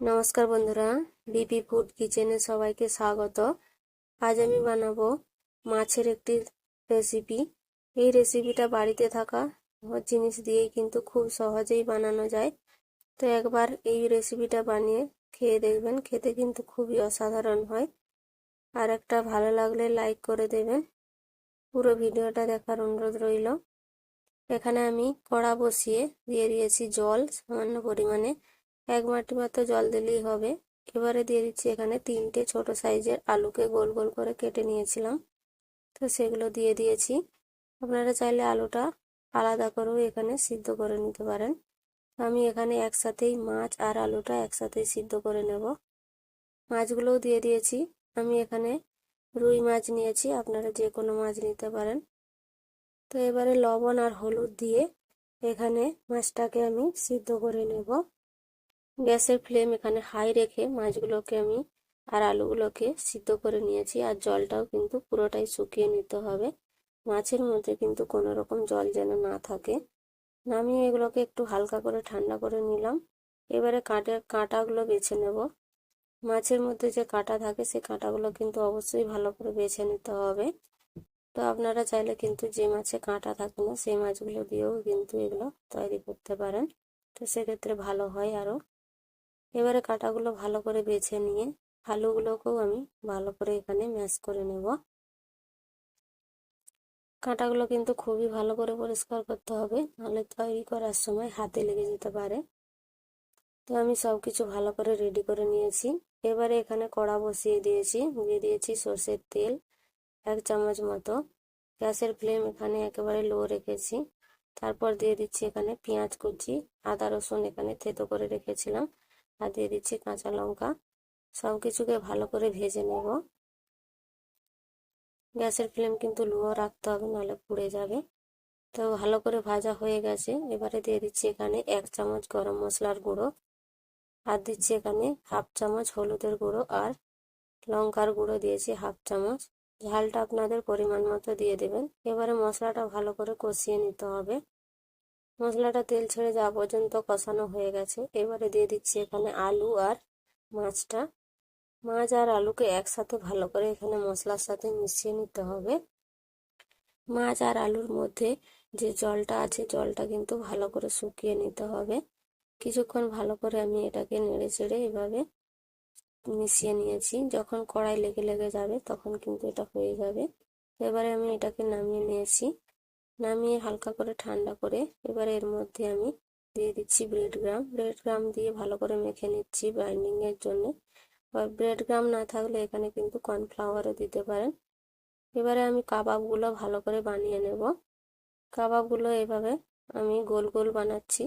নমস্কার বন্ধুরা BP food কিচেনে সবাইকে স্বাগত। আজ আমি বানাবো মাছের একটি রেসিপি এই রেসিপিটা বাড়িতে থাকা জিনিস দিয়েই কিন্তু খুব সহজেই বানানো যায়। তো একবার এই রেসিপিটা বানিয়ে খেয়ে দেখবেন, খেতে কিন্তু খুবই অসাধারণ হয়। আর একটা ভালো লাগলে লাইক করে দেবেন। পুরো ভিডিওটা দেখার অনুরোধ রইল। এখানে আমি কড়া বসিয়ে দিয়ে দিয়েছি জল সামান্য পরিমাণে। এক মাটি মতো জল দিলেই হবে। এবারে দিয়ে দিচ্ছি এখানে তিনটে ছোট সাইজের আলুকে গোল গোল করে কেটে নিয়েছিলাম। তো সেগুলো দিয়ে দিয়েছি। আপনারা চাইলে আলুটা আলাদা করেও এখানে সিদ্ধ করে নিতে পারেন। আমি এখানে একসাথেই মাছ আর আলুটা একসাথেই সিদ্ধ করে নেব। মাছগুলোও দিয়ে দিয়েছি। আমি এখানে রুই মাছ নিয়েছি। আপনারা যে কোনো মাছ নিতে পারেন। তো এবারে লবণ আর হলুদ দিয়ে এখানে মাছটাকে আমি সিদ্ধ করে নেব। গ্যাসের ফ্লেম এখানে হাই রেখে মাছগুলোকে আমি আর আলুগুলোকে সিদ্ধ করে নিয়েছি। আর জলটাও কিন্তু পুরোটাই শুকিয়ে নিতে হবে। মাছের মধ্যে কিন্তু কোনো রকম জল যেন না থাকে। নামিয়ে এগুলোকে একটু হালকা করে ঠান্ডা করে নিলাম। এবারে কাঁটে, কাঁটাগুলো বেছে নেব। মাছের মধ্যে যে কাঁটা থাকে সে কাঁটাগুলো কিন্তু অবশ্যই ভালো করে বেছে নিতে হবে। তো আপনারা চাইলে কিন্তু যে মাছে কাঁটা থাকে না, সেই মাছগুলো দিয়েও কিন্তু এগুলো তৈরি করতে পারেন। তো সেক্ষেত্রে ভালো হয় আরও। এবারে কাটাগুলো ভালো করে বেছে নিয়ে আলুগুলোকেও আমি ভালো করে এখানে ম্যাশ করে নেব। কাঁটাগুলো কিন্তু খুবই ভালো করে পরিষ্কার করতে হবে, নাহলে তৈরি করার সময় হাতে লেগে যেতে পারে। তো আমি সব কিছু ভালো করে রেডি করে নিয়েছি। এবারে এখানে কড়া বসিয়ে দিয়েছি, দিয়ে দিয়েছি সর্ষের তেল এক চামচ মতো। গ্যাসের ফ্লেম এখানে একেবারে লো রেখেছি। তারপর দিয়ে দিচ্ছি এখানে পেঁয়াজ কুচি, আদা রসুন এখানে থেতো করে রেখেছিলাম। আর দিয়ে দিচ্ছি কাঁচা লঙ্কা। সব কিছুকে ভালো করে ভেজে নেব। গ্যাসের ফ্লেম কিন্তু লো রাখতে হবে, নাহলে পুড়ে যাবে। তো ভালো করে ভাজা হয়ে গেছে। এবারে দিয়ে দিচ্ছি এখানে এক চামচ গরম মশলার গুঁড়ো। আর দিচ্ছি এখানে হাফ চামচ হলুদের গুঁড়ো আর লঙ্কার গুঁড়ো দিয়েছি হাফ চামচ। ঝালটা আপনাদের পরিমাণ মতো দিয়ে দেবেন। এবারে মশলাটা ভালো করে কষিয়ে নিতে হবে। মশলাটা তেল ছেড়ে যাওয়া পর্যন্ত কষানো হয়ে গেছে। এবারে দিয়ে দিচ্ছি এখানে আলু আর মাছটা। মাছ আর আলুকে একসাথে ভালো করে এখানে মশলার সাথে মিশিয়ে নিতে হবে। মাছ আর আলুর মধ্যে যে জলটা আছে, জলটা কিন্তু ভালো করে শুকিয়ে নিতে হবে। কিছুক্ষণ ভালো করে আমি এটাকে নেড়ে চেড়ে এভাবে মিশিয়ে নিয়েছি। যখন কড়াই লেগে লেগে যাবে, তখন কিন্তু এটা হয়ে যাবে। এবারে আমি এটাকে নামিয়ে নিয়েছি। নামিয়ে হালকা করে ঠান্ডা করে এবারে এর মধ্যে আমি দিয়ে দিচ্ছি ব্রেড গ্রাম ব্রেড গ্রাম দিয়ে ভালো করে মেখে নিচ্ছি বাইন্ডিংয়ের জন্য। বা ব্রেড গ্রাম না থাকলে এখানে কিন্তু কর্নফ্লাওয়ারও দিতে পারেন। এবারে আমি কাবাবগুলো ভালো করে বানিয়ে নেব। কাবাবগুলো এভাবে আমি গোল গোল বানাচ্ছি।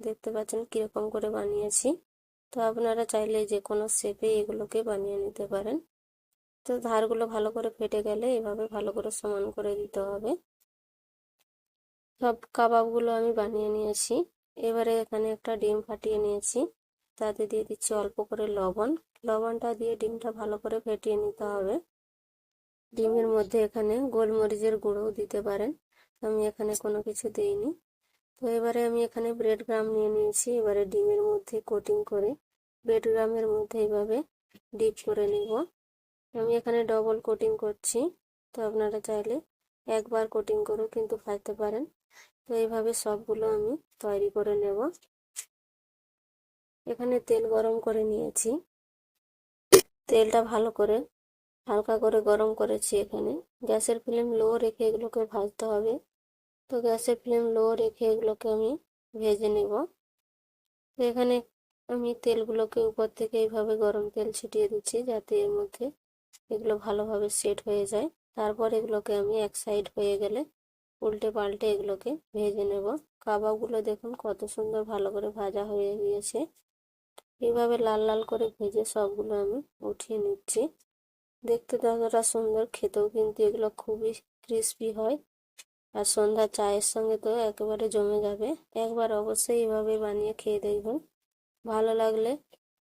দেখতে পাচ্ছেন কীরকম করে বানিয়েছি। তো আপনারা চাইলে যে কোনো শেপে এগুলোকে বানিয়ে নিতে পারেন। তো ধারগুলো ভালো করে ফেটে গেলে এভাবে ভালো করে সমান করে দিতে হবে। সব কাবাবগুলো আমি বানিয়ে নিয়েছি। এবারে এখানে একটা ডিম ফাটিয়ে নিয়েছি। তাতে দিয়ে দিচ্ছি অল্প করে লবণ। লবণটা দিয়ে ডিমটা ভালো করে ফেটিয়ে নিতে হবে। ডিমের মধ্যে এখানে গোলমরিচের গুঁড়োও দিতে পারেন। আমি এখানে কোনো কিছু দিইনি। তো এবারে আমি এখানে ব্রেড গ্রাম নিয়ে নিয়েছি। এবারে ডিমের মধ্যে কোটিং করে ব্রেড গ্রামের মধ্যে এইভাবে ডিপ করে নিব। আমি এখানে ডবল কোটিং করছি। তো আপনারা চাইলে একবার কোটিং করেও কিন্তু ভাজতে পারেন। তো এইভাবে সবগুলো আমি তৈরি করে নেব। এখানে তেল গরম করে নিয়েছি। তেলটা ভালো করে, হালকা করে গরম করেছি এখানে। গ্যাসের ফ্লেম লো রেখে এগুলোকে ভাজতে হবে। তো গ্যাসের ফ্লেম লো রেখে এগুলোকে আমি ভেজে নেব। তো এখানে আমি তেলগুলোকে উপর থেকে এইভাবে গরম তেল ছিটিয়ে দিচ্ছি যাতে এর মধ্যে এগুলো ভালোভাবে সেট হয়ে যায়। তারপর এগুলোকে আমি এক সাইড হয়ে গেলে উল্টে পাল্টে এগুলোকে ভেজে নেব। কাবাবগুলো দেখুন কত সুন্দর ভালো করে ভাজা হয়ে গিয়েছে। এইভাবে লাল লাল করে ভেজে সবগুলো আমি উঠিয়ে নিচ্ছি। দেখতে যতটা সুন্দর, খেতেও কিন্তু এগুলো খুবই ক্রিস্পি হয়। আর সন্ধ্যা চায়ের সঙ্গে তো একেবারে জমে যাবে। একবার অবশ্যই এভাবে বানিয়ে খেয়ে দেখবেন। ভালো লাগলে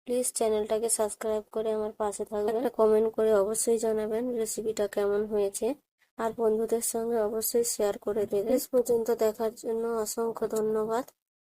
প্লিজ চ্যানেলটাকে সাবস্ক্রাইব করে আমার পাশে থাকবেন। কমেন্ট করে অবশ্যই জানাবেন রেসিপিটা কেমন হয়েছে। আর বন্ধুদের সঙ্গে অবশ্যই শেয়ার করে দেবেন পর্যন্ত দেখার জন্য অসংখ্য ধন্যবাদ।